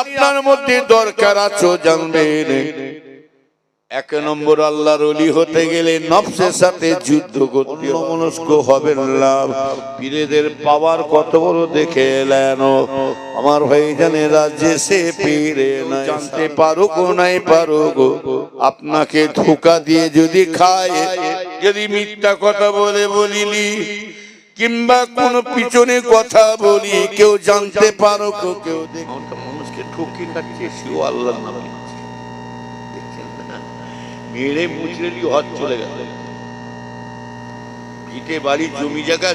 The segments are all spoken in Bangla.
আপনার মধ্যে দরকার আছো জানবেন। এক নম্বর আল্লাহর অলি হতে গেলে নফসের সাথে যুদ্ধ করতে মনস্ক হবেন লাভ পীরেদের পাওয়ার কত বড় দেখে এলেন। আমার ভাই জানে রাজ্যে সে পীরে জানতে পারো গো নাই পারো গো আপনাকে ধোকা দিয়ে যদি খায়, যদি মিথ্যা কথা বলে বলিলি, কিংবা কোন পিছনে কথা বলি, কেউ জানতে পারো কেউ দেখো খাচ্ছে সেও আল্লাহ নাম নিচ্ছে। দেখছেন না? মেরে মুচড়ে হজ চলে গেল। ভিটে বাড়ি জমি জায়গা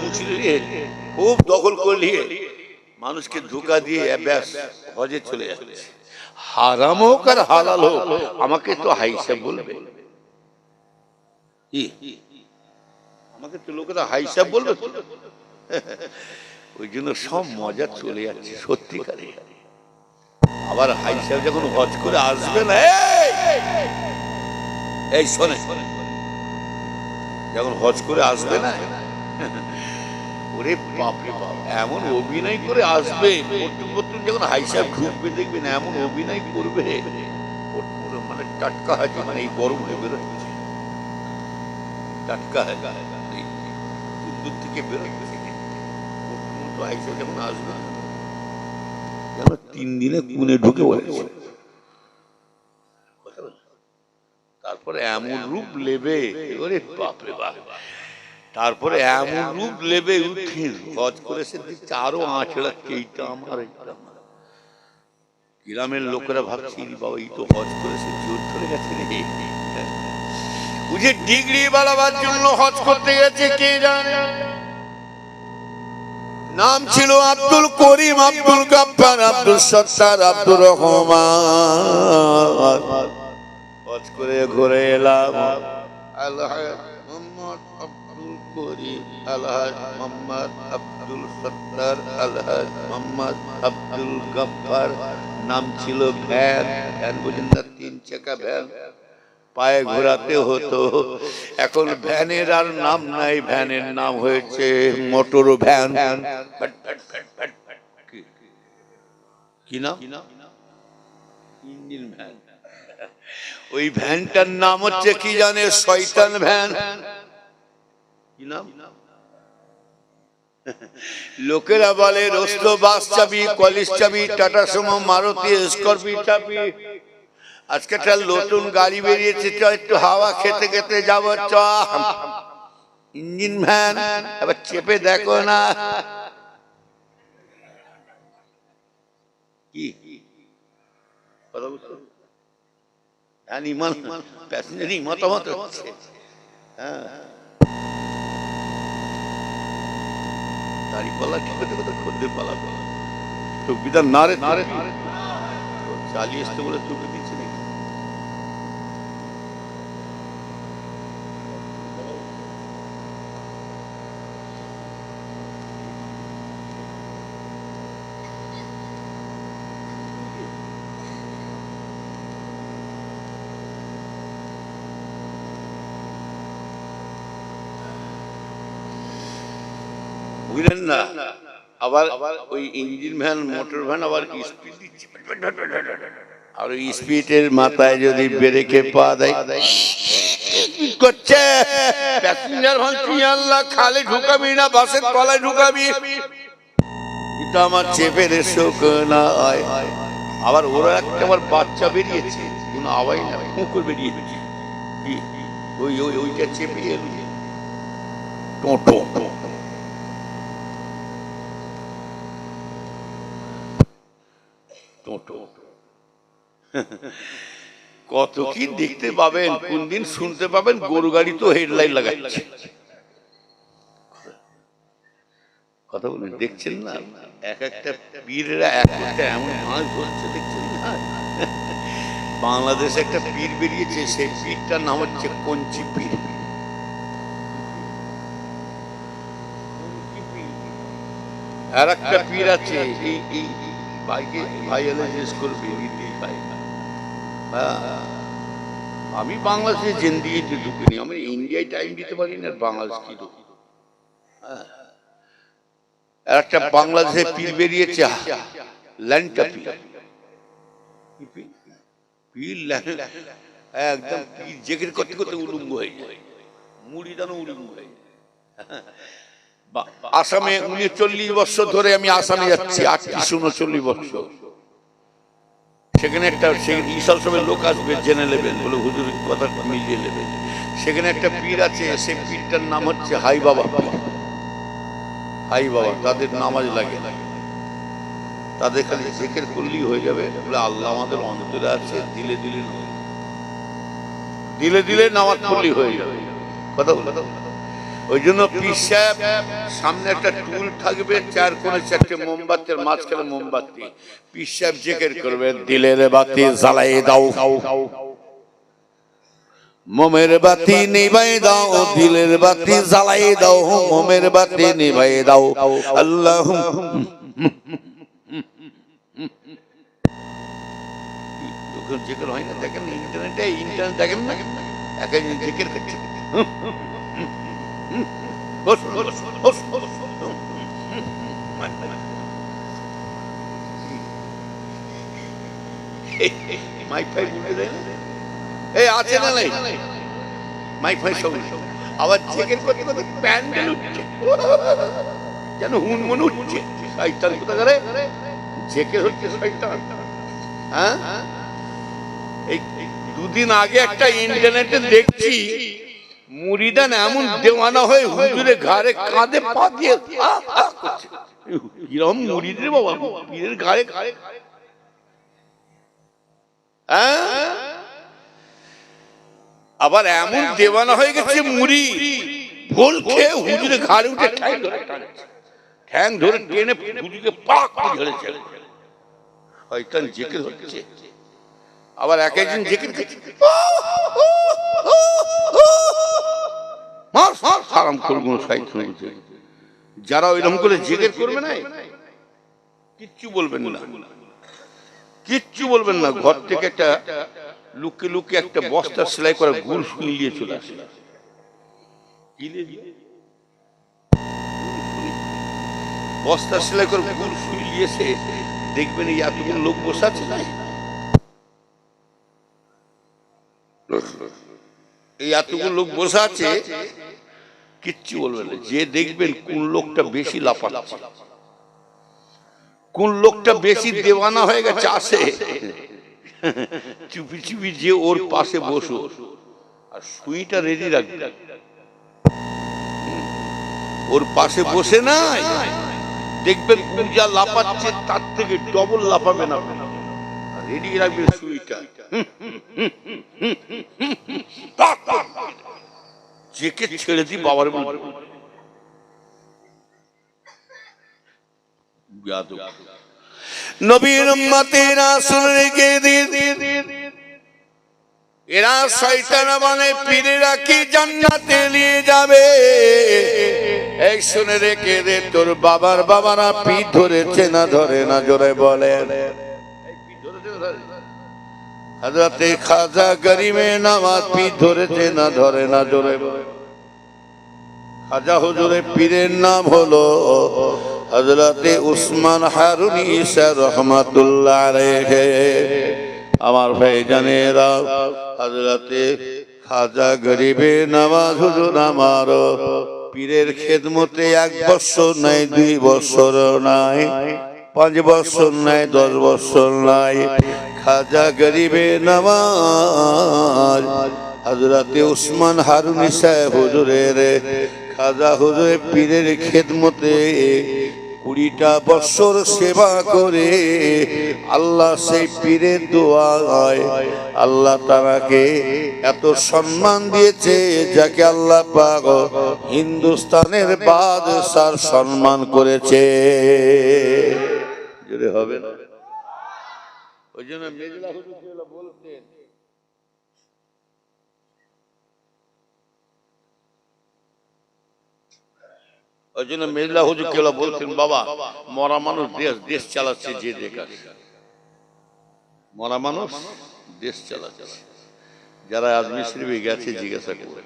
মুচড়ে খুব দখল করলি মানুষকে ধোকা দিয়ে ব্যাস হজে চলে যাচ্ছে। হারাম হোক আর হালাল হোক আমাকে তো হাইসা বলবে। আমাকে তো লোকেরা হাইসাব বলবে ওই জন্য সব মজা চলে যাচ্ছে সত্যিকারে। আবার হাইসাব যখন হজ করে আসবে না এই! শোনে যখন হজ করে আসবে না, ওরে বাপরে বাপ, এমন অভিনয় করে আসবে প্রথম যখন হাইসাব ঢুকবে দেখবেন এমন অভিনয় করবে। মানে টাটকা হাজি মানে এই গরম হয়ে বেরোচ্ছে টাটকা হাজি দূর থেকে বেরোচ্ছে প্রথম তো হাইসাব যখন আসবে যেন তিন দিনে কুনে ঢুকে পড়েছে? তারপরে এমন রূপ লেবে, ওরে বাপরে বাপ। তারপরে এমন রূপ লেবে, উঠে করে সে আঁচড়া এইটা আমার গ্রামের লোকেরা ভাবছে, "ইরি বাবা, এই তো হজ করেছে জোর ধরে গেছে রে। বুঝে ডিগ্রি বাড়াবার জন্য হজ করতে গেছে, কে জানে? নাম ছিল আব্দুল করিম, আব্দুল গাব্বার আব্দুল সত্তার, আব্দুর রহমান। করে ঘুরে এলাম। নাম ছিল ভ্যান ভ্যান বুঝেন না, তিন চাকা ভ্যান। পায়ে ঘোরাতে হতো। এখন ভ্যানের আর নাম নাই ভ্যানের নাম হয়েছে মোটর ভ্যান। কি- ইঞ্জিন ওই ভ্যানটার নাম হচ্ছে কি জানে? শয়তান ভ্যান। কি নাম? লোকেরা বলে রস্ত বাস চাবি কলেজ চাবি টাটা সুমো মারুতি স্করপিও চাবি। আজকে একটা নতুন গাড়ি বেরিয়েছে চ একটু হাওয়া খেতে খেতে যাব চ। ইঞ্জিন ভ্যান এবার চেপে দেখো না। কি? কথা হ্যাঁ প্যাসেঞ্জারই মতামত হচ্ছে। হ্যাঁ। দাড়ি পাল্লা ঠিক হতে কথা খদ্দের পালা। পালা টুকবিদার না রে না রে চালিয়ে আসতে বলে টুকে দিচ্ছে নাকি বুঝলেন না। আবার ওই ইঞ্জিন ভ্যান মোটর ভ্যান আবার স্পিড দিচ্ছে। আর ওই স্পিডের মাথায় যদি ব্রেকে পা দেয় করছে। প্যাসেঞ্জার তুই আল্লাহ খালে ঢুকাবি না বাসের তলায় ঢুকাবি। এটা আমার চেপের শোক না আবার ওরা একটা আবার বাচ্চা বেরিয়েছে কোনো আওয়াজ না কুকুর বেরিয়েছে? ওই ওই ওইটা চেপে এলো টোটো টোটো কত কি দেখতে পাবেন? কোন দিন শুনতে পাবেন? গরু গাড়ি তো হেডলাইট লাগাচ্ছে। কথা বলেন দেখছেন না? এক একটা পীররা এক একটা এমন মাছ ধরছে দেখছেন না? বাংলাদেশে একটা পীর বেরিয়েছে সেই পীরটার নাম হচ্ছে কঞ্চি পীর। আর একটা পীর আছে এই এই ভাইকে ভাই এলে জিজ্ঞেস করবে নীতি ভাই হ্যাঁ আমি বাংলাদেশে জেন্দিয়েতে ঢুকিনি, আমি ইন্ডিয়ায় টাইম দিতে পারি না বাংলাদেশ কি ঢুকি হ্যাঁ। একটা বাংলাদেশে পিল বেরিয়েছে, ল্যাংটা পীর কি পীর? পীর ল্যাং- একদম জেগের করতে করতে উলুঙ্গ হয়ে যায় মুড়ি উলুঙ্গ হয়ে যায় আসামে উনচল্লিশ বছর ধরে আমি আসামে যাচ্ছি আটত্রিশ উনচল্লিশ বছর। সেখানে একটা সে- বিশাল সবের লোক আসবে জেনে নেবেন বলে হুজুর কথা মিলিয়ে নেবেন। সেখানে একটা পীর আছে সেই পীরটার নাম হচ্ছে হাই বাবা। হাই বাবা তাদের নামাজ লাগে তাদের খালি জেকের করলেই হয়ে যাবে। বলে আল্লাহ আমাদের অন্তরে আছে দিলে দিলে দিলে দিলে নামাজ পড়লেই হয়ে যাবে। কথা বলে ওই জন্য পীর সামনে একটা টুল থাকবে, চার কোণে চারটে মোমবাতি আর মাঝখানে মোমবাতি। পীর জেকের করবে, দিলের বাতি জ্বালাই দাও। মোমের বাতি নিভাই দাও, দিলের বাতি জ্বালাই দাও, মোমের বাতি নিভাই দাও। আল্লাহ জেকের হয় না, দেখেন ইন্টারনেটে, ইন্টারনেট দেখেন না? একজন জেকের করছে। মাইক ফাইক উঠে দেয় না? এই আছে না নাই মাইক ফাইক সব আবার জেকের করতে করতে প্যান্ডেল উঠছে যেন হুন মনে উঠছে শয়তান কোথাকারে জেকের হচ্ছে শয়তান? হ্যাঁ? এই দুদিন আগে একটা ইন্টারনেটে দেখছি। মুড়িদান এমন দেওয়ানা হয়ে হুজুরে ঘাড়ে কাঁধে পা দিয়ে। কিরম মুড়িদ রে বাবা পীরের ঘাড়ে ঘাড়ে হ্যাঁ? আবার এমন দেওয়ানা হয়ে গেছে মুড়ি ভোল খেয়ে হুজুরে ঘাড়ে উঠে ঠ্যাং ধরে ঠ্যাং ধরে টেনে হুজুরকে পাক করে ধরেছে শয়তান জেকের হচ্ছে আবার এক একজন জেকে মার হারাম করব সাইকেল যারা ওইরকম করে জেকের করবে না। কিচ্ছু বলবেন না। কিচ্ছু বলবেন না। ঘর থেকে একটা লুকে লুকে একটা বস্তা সেলাই করা গুল শুনিয়ে চলে আসে। বস্তা সেলাই করে গুল শুনিয়েছে দেখবেন এই এতগুলো লোক বসে আছে না এই এতগুলো লোক বসে আছে, কিচ্ছু বলবে না। যে দেখবেন কোন লোকটা বেশি লাফাচ্ছে। কোন লোকটা বেশি দেওয়ানা হয়ে গেছে, আসে। চুপি চুপি যে ওর পাশে বসো আর সুইটা রেডি রাখবে। ওর পাশে বসে নাই। দেখবেন যা লাফাচ্ছে, তার থেকে ডবল লাফাবে না। রেডি রাখবে সুইটা। জেকে ছেড়ে দি বাবার নবীর শুনে এরা শয়তান মানে পীরেরা কি জান্নাতে নিয়ে যাবে? এই শুনে রেখে দে তোর বাবার বাবারা পিঠ ধরেছে না ধরে না জোরে বলে হাজরাতে খাজা গরিমে নামাজ পিঠ ধরেছে না ধরে না জোরে খাজা হুজুরের পীরের নাম হলো হজরতে উসমান হারুন ঈসা রহমাতুল্লাহ আলাইহি। আমার ভাই জানেরা হজরতে খাজা গরিবে নামাজ হুজুর আমার পীরের খেদমতে এক বছর নাই, দুই বছর নাই, পাঁচ বছর নাই, দশ বছর নাই। খাজা গরিবে নামাজ। হজরতে উসমান হারুনি সাহেব হুজুরের খাজা হুজুরের পীরের খেদমতে কুড়িটা বছর সেবা করে আল্লাহ সেই পীরের দোয়ায় আল্লাহ তারাকে এত সম্মান দিয়েছে যাকে আল্লাহ পাক হিন্দুস্তানের বাদশার সম্মান করেছে। হবে না? ওই জন্য মেজলা হুজুর বলতেন ওই জন্য মেজলা হুজুর কেলা বলতেন, বাবা, মরা মানুষ দেশ দেশ চালাচ্ছে, যে দেখার মরা মানুষ দেশ চালাচ্ছে। যারা আজমি শরীফে গেছে, জিজ্ঞাসা করে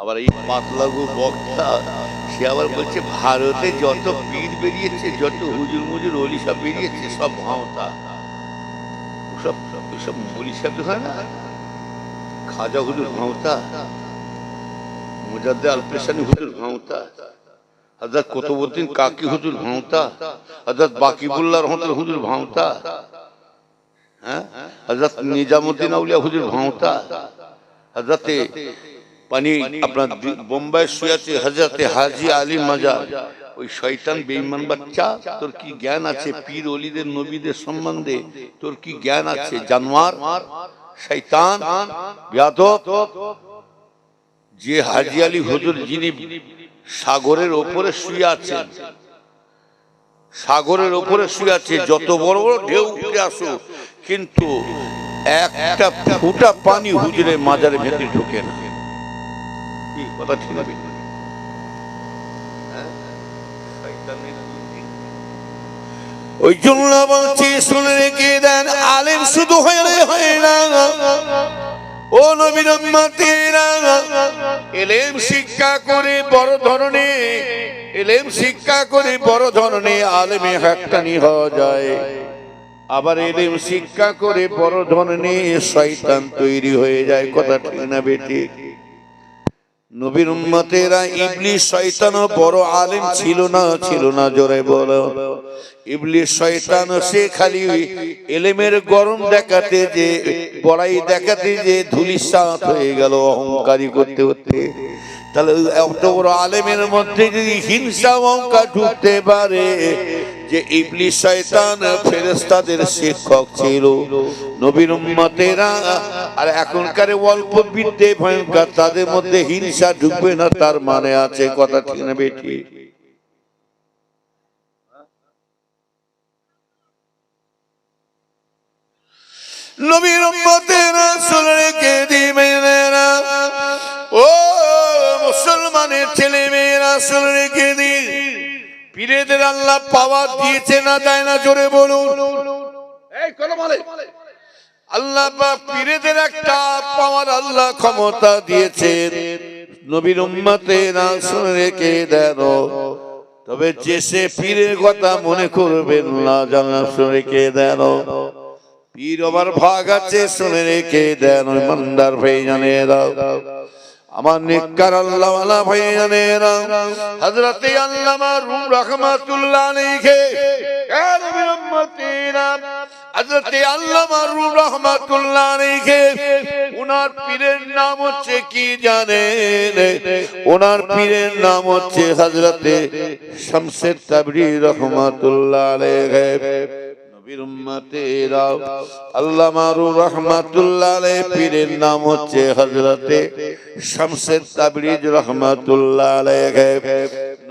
আবার এই পাতলাগু বক্তা, সে আবার বলছে, ভারতে যত পীর বেরিয়েছে, যত হুজুর মুজুর অলি সব বেরিয়েছে, সব ভাওতা। সব মলি সাহেব হয় না? খাজা হুজুর ভাওতা, মুজাদ্দে আলপেশানি হুজুর ভাওতা হজরত কুতুবুদ্দিন কাকি হুজুর ভাওতা হজরত বাকিবুল্লাহ রহমতুল হুজুর ভাওতা হ্যাঁ? হজরত নিজামুদ্দিন আউলিয়া হুজুর ভাওতা হজরতে পানি আপনার বোম্বাই শুয়েছে হজরতে হাজি আলী মাজা ওই শয়তান বেঈমান বাচ্চা তোর কি জ্ঞান আছে পীর অলিদের নবীদের সম্বন্ধে? তোর কি জ্ঞান আছে জানোয়ার? শয়তান বিয়াদব। যে হাজি আলী হুজুর যিনি সাগরের ওপরে শুয়ে আছেন সাগরের ওপরে শুয়ে আছে যত বড় বড় ঢেউ উঠে আসো কিন্তু একটা ফুটা পানি হুজুরের মাজারে ভেতরে ঢোকে না। কি কথা ঠিক না বেঠিক? হ্যাঁ? শয়তানের বুদ্ধি। ওই জন্য বলছি, শুনে রেখে দেন, আলেম শুধু হয়ে হয় না। ও নবীর এলেম শিক্ষা করে বড় ধরনের, এলেম শিক্ষা করে বড় ধরনের আলেমে হাক্কানি হওয়া যায়। আবার এলেম শিক্ষা করে বড় ধরনের শয়তান তৈরি হয়ে যায়, কথা ঠিক না বেটি নবীর উম্মতেরা ইবলিস শয়তানও বড় আলেম ছিল না ছিল না, জোরে বলো। ইবলিস শয়তান সে খালি এলেমের গরম দেখাতে যে, বড়াই দেখাতে যে ধুলিসাৎ হয়ে গেল অহংকারী করতে করতে। তাহলে এত বড় আলেমের মধ্যে যদি হিংসা অহংকার ঢুকতে পারে যে ইবলিস শয়তান ফেরেশতাদের শিক্ষক ছিল। নবীর উম্মতেরা, আর এখনকার অল্প বিদ্যে ভয়ঙ্কর, তাদের মধ্যে হিংসা ঢুকবে না, তার মানে আছে কথা ঠিক না বেটি নবীর উম্মতেরা রেখে দিবেন? ও মুসলমানের ছেলে মেয়েরা রেখে দিন পীরেদের আল্লাহ পাওয়ার দিয়েছে না দেয় না জোরে বলুন। এই আল্লাহ পীরেদের একটা পাওয়ার আল্লাহ ক্ষমতা দিয়েছে নবীর উম্মতে না শুনে রেখে দেন। তবে যে সে পীরের কথা মনে করবেন না জানা শুনে রেখে দেন। পীর আমার ভাগ আছে শুনে রেখে দেন ওই মন্দার ভাই জানে দাও আমার নিকার আল্লাহ ওয়ালা ভাই জানে দাও হযরতে আল্লামা রুম রহমাতুল্লাহ আলাইহি, এ নবীর উম্মতিরা, হযরতে আল্লামা রুম রহমাতুল্লাহ আলাইহি ওনার পীরের নাম হচ্ছে কি জানেন? ওনার পীরের নাম হচ্ছে হযরতে শামসের তাবরি রহমাতুল্লাহ আলাইহি। নবীর উম্মতেরা আল্লামা রু রাহমাতুল্লাহ পীরের নাম হচ্ছে হযরতে শামসের তাবরিজ রাহমাতুল্লাহ আলাইহি।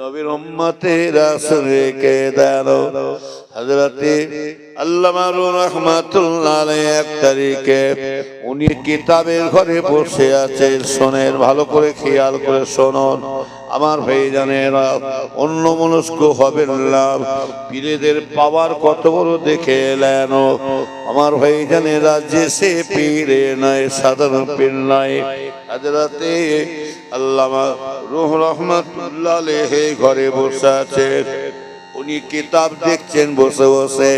নবীর উম্মতেরা শুনে কে দাও হযরতে আল্লামা রু রাহমাতুল্লাহ এক তারিখে উনি কিতাবের ঘরে বসে আছেন। শোনেন ভালো করে খেয়াল করে শুনুন। আমার ভাই জানে অন্য মনস্ক হবেন লাভ পীরেদের পাওয়ার কত বড় দেখে এলেন। আমার ভাই জানে যে সে পীরে নয়, সাধারণ পীর নয়। হাজরাতে আল্লামা রুহ রহমতুল্লাহ ঘরে বসে আছে উনি কিতাব দেখছেন, বসে বসে।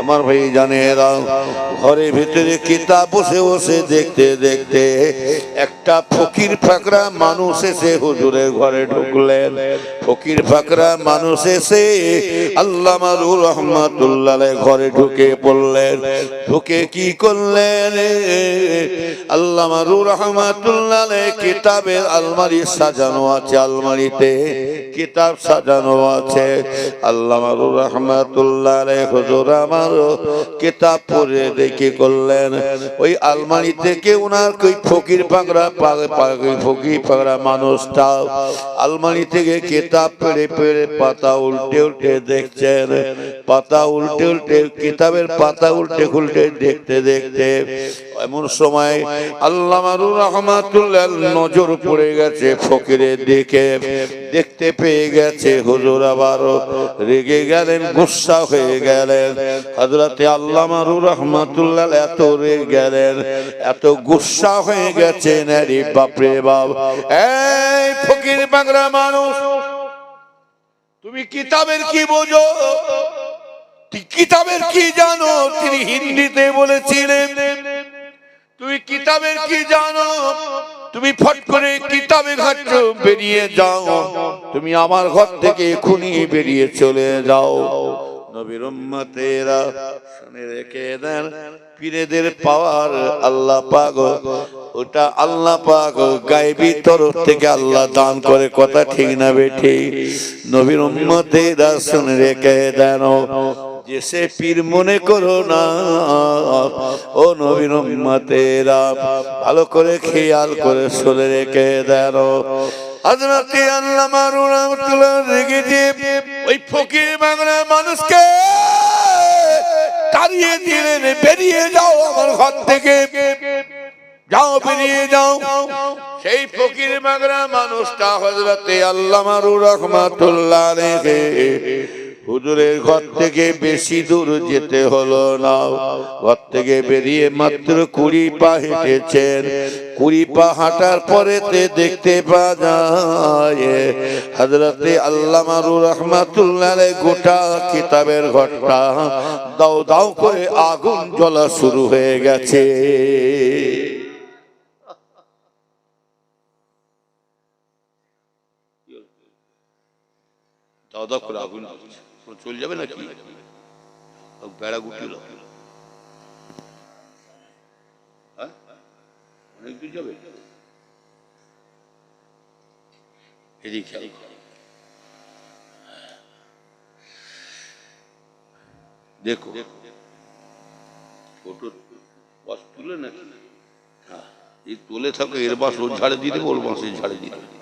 আমার ভাই জানেরা ঘরের ভিতরে কিতাব বসে বসে দেখতে দেখতে একটা ফকির ফাকরা মানুষ এসে হুজুরের ঘরে ঢুকলেন। ফকির ফাকরা মানুষ এসে আল্লাহ মারুর রহমাতুল্লাহ ঘরে ঢুকে পড়লেন। ঢুকে কি করলেন? আল্লাহ মারুর রহমাতুল্লাহ কিতাবের আলমারি সাজানো আছে আলমারিতে। কিতাব সাজানো আছে। আল্লাহ মারুর রহমাতুল্লাহ হুজুর আমার কিতাব পড়ে দেখে করলেন। ওই আলমারি থেকে কই ফকির পাগড়া পাগড়া মানুষটা আলমারি থেকে কিতাব পেড়ে পেড়ে পাতা উল্টে উল্টে দেখছেন। পাতা উল্টে উল্টে, কিতাবের পাতা উল্টে উল্টে দেখতে দেখতে এমন সময় আল্লাহ মারুর রহমাতুল্লাহ নজর পড়ে গেছে ফকিরের দিকে। দেখতে পেয়ে গেছে হুজুর আবার রেগে গেলেন গুসা হয়ে গেলেন। হজরতে আল্লাহ মারুর রহমাতুল্লাহ এত রেগে গেলেন এত গুসা হয়ে গেছেন, আরে বাপরে বাপ। এই ফকির বাংলা মানুষ, তুমি কিতাবের কি বোঝো? কিতাবের কি জানো? তিনি হিন্দিতে বলেছিলেন তুমি কিতাবের কি জানো? তুমি ফট করে কিতাবে ঘাটছ বেরিয়ে যাও। তুমি আমার ঘর থেকে খুনি বেরিয়ে চলে যাও। নবীর তরফ থেকে আল্লাহ দান করে, কথা ঠিক না বেঠি নবীর উম্মতেরা শুনে রেখে দেন। যে সে পীর মনে করো না, ও নবীন উম্মতেরা, ভালো করে খেয়াল করে শুনে রেখে দেন হযরতে আল্লামা রহমাতুল্লাহ রেখেছে ওই ফকির বাংলার মানুষকে তাড়িয়ে দিলেন, বেরিয়ে যাও আমার ঘর থেকে। যাও, বেরিয়ে যাও। সেই ফকির মাগরা মানুষটা হজরতে আল্লামা রহমাতুল্লাহ রেখে হুজুরের ঘর থেকে বেশি দূর যেতে হলো না। ঘর থেকে বেরিয়ে মাত্র কুড়ি পা হেঁটেছেন। কুড়ি পা হাঁটার পরেতে দেখতে পাওয়া যায়। হজরতে আল্লামারু রহমাতুল্লাহ গোটা কিতাবের ঘরটা দাও দাও করে আগুন জ্বলা শুরু হয়ে গেছে। দাও দাও করে আগুন চলে যাবে নাকি? বেড়া গুটিল হ্যাঁ? দেখো। ফটো বাস তুলে নাকি? হ্যাঁ এই তুলে থাকো এর বাস ওর ঝাড়ে দিয়ে দেবো, ওর বাসের ঝাড়ে দিয়ে দেবো।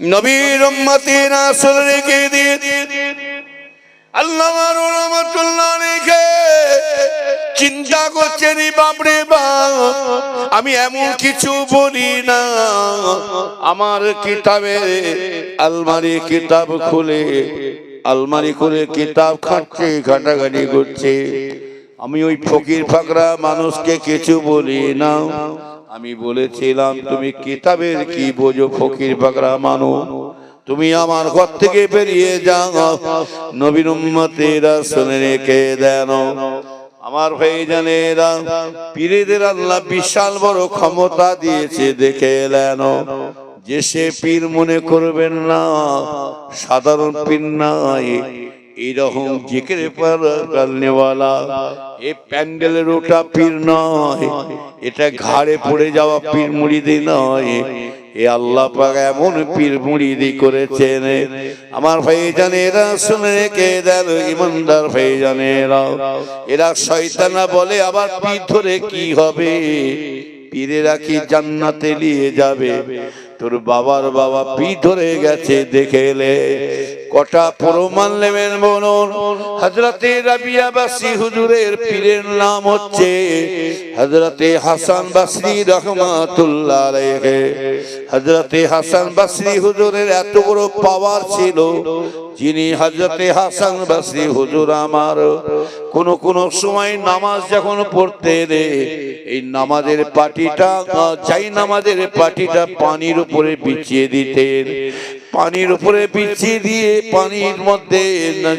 নবীর উম্মতির আসল রেখে দিয়ে? আল্লাহ রহমতুল্লাহ রেখে চিন্তা করছেন এই বাপরে বাপ, আমি এমন কিছু বলি না। আমার কিতাবে আলমারি কিতাব খুলে, আলমারি খুলে কিতাব খাচ্ছে ঘাটাঘাটি করছে। আমি ওই ফকির ফাকরা মানুষকে কিছু বলি না। আমি বলেছিলাম তুমি কিতাবের কি বোঝো ফকির ফাকরা মানো? তুমি আমার ঘর থেকে বেরিয়ে যাও নবীন উম্মতেরা শুনে রেখে দেন। আমার ভাই জানেরা পীরেদের আল্লাহ বিশাল বড় ক্ষমতা দিয়েছে দেখে এলেন যে সে পীর মনে করবেন না সাধারণ পীর নয় এইরকম জিকের পারনেওয়ালা এ প্যান্ডেলের ওটা পীর নয়, এটা ঘাড়ে পড়ে যাওয়া পীর মুড়িদি নয়। এ আল্লাহ এমন পীর মুড়িদি করেছেন। আমার ভাই জানেরা শুনে কে দেন, ইমানদার ভাই জানেরা এরা শয়তানা বলে, আবার পীর ধরে কি হবে? পীরেরা কি জান্নাতে নিয়ে যাবে? তোর বাবার বাবা পি ধরে গেছে, দেখে এলে কটা প্রমাণ নেবেন বলুন? হজরতে রাবিয়া বাসি হুজুরের পীরের নাম হচ্ছে হজরতে হাসান বাসরি রহমাতুল্লাহ হজরতে হাসান বাসরি হুজুরের এত বড় পাওয়ার ছিল, যিনি হজরতে হাসান বাসরি হুজুর আমার। কোন কোন সময় নামাজ যখন পড়তে রে এই নামাজের পাটিটা যাই নামাজের পাটিটা পানির উপরে বিছিয়ে দিতেন। পানির উপরে বিছিয়ে দিয়ে পানির মধ্যে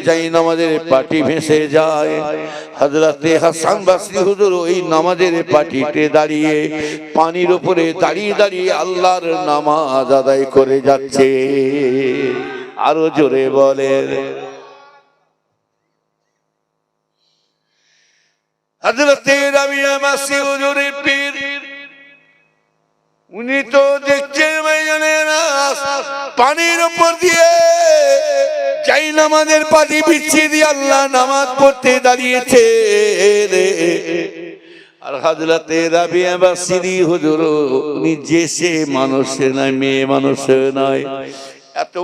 যাই নামাজের পাটি ভেসে যায়। হজরতে হাসান বাসরি হুজুর ওই নামাজের পাটিতে দাঁড়িয়ে পানির উপরে দাঁড়িয়ে দাঁড়িয়ে আল্লাহর নামাজ আদায় করে যাচ্ছে। আরও জোরে বলেন হজরতে রাবিয়া মাসি হুজুরের পীর উনি তো দেখছেন পানির উপর দিয়ে। চাই নামাজের পাটি বিচ্ছিয়ে দিয়ে আল্লাহ নামাজ পড়তে দাঁড়িয়েছে আর হাজরাতে হুজুর, উনি যে সে মেয়ে এত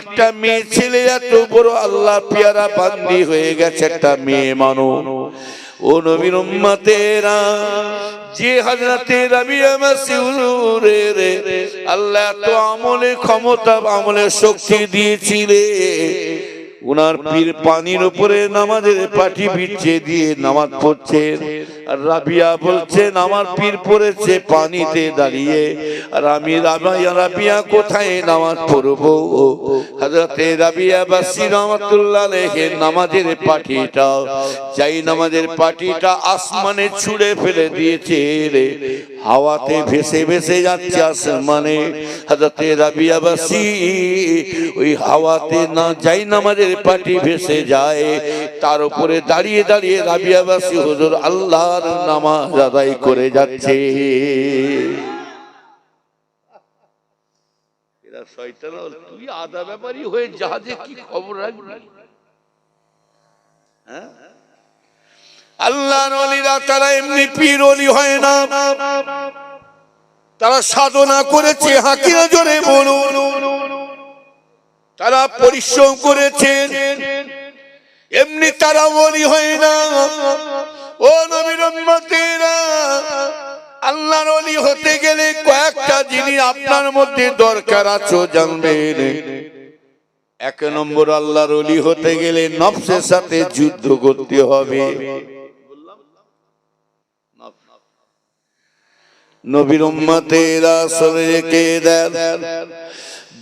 একটা মেয়ে ছেলে, এত বড় আল্লাহ পিয়ারা বান্দি হয়ে গেছে একটা মেয়ে মানুষ। ও নবীর উম্মতেরা, যে হাজরাতে রাবিয়া মাসিউরের আল্লাহ তো আমলে ক্ষমতা, আমলে শক্তি দিয়েছিলে। উনার পীর পানির উপরে নামাজের পাটি বিছিয়ে দিয়ে নামাজ পড়ছেন। রাবিয়া বলছেন, আমার পীর পড়েছে পানিতে দাঁড়িয়ে। আর আমি রাবিয়া কোথায় নামাজ পড়ব? হযরতে রাবিয়া বাসি রহমাতুল্লাহ আলাইহির নামাজের পাটিটা, যাই নামাজের পাটিটা আসমানে ছুঁড়ে ফেলে দিয়েছে রে। হাওয়াতে ভেসে ভেসে যাচ্ছে আসমানে। হযরতে রাবিয়া বাসি ওই হাওয়াতে না যাই নামাজের পাটি ভেসে যায়, তার উপরে দাঁড়িয়ে দাঁড়িয়ে রাবিয়া বাসি, হুজুর, আল্লাহর নামাজ আদায় করে যাচ্ছে। হয়ে? আল্লাহর তারা এমনি হয় না। তারা সাধনা করেছে হাকিরা জোরে বলুন। তারা পরিশ্রম করেছে। এমনি তারা বলি হয় না। ও নবীর উম্মতেরা, আল্লাহর অলি হতে গেলে কয়েকটা জিনিস আপনার মধ্যে দরকার আছে জানবেন। এক নম্বর, আল্লাহর অলি হতে গেলে নফসের সাথে যুদ্ধ করতে হবে। নবীর উম্মতেরা সরে রেখে দেন।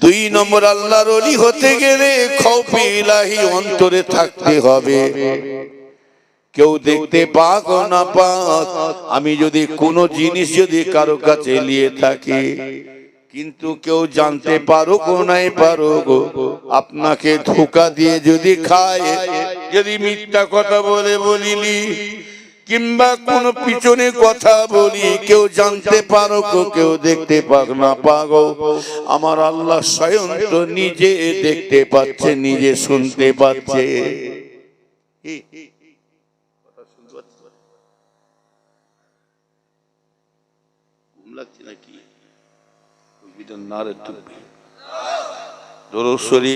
দুই নম্বর, আল্লাহর অলি হতে গেলে খৌফি ইলাহি অন্তরে থাকতে হবে। কেউ দেখতে পাক না পাক। আমি যদি কোনো জিনিস যদি কারও কাছে নিয়ে থাকি কিন্তু কেউ জানতে পারো গো নাই পারো গো আপনাকে ধোকা দিয়ে যদি খায় যদি মিথ্যা কথা বলে বলিলি কিংবা কোন পিছনে কথা বলি কেউ জানতে পারো গো কেউ দেখতে পাক না পাগো আমার আল্লাহ স্বয়ং তো নিজে দেখতে পাচ্ছে নিজে শুনতে পাচ্ছে। নাকি নারে তুমি দরশ্বরী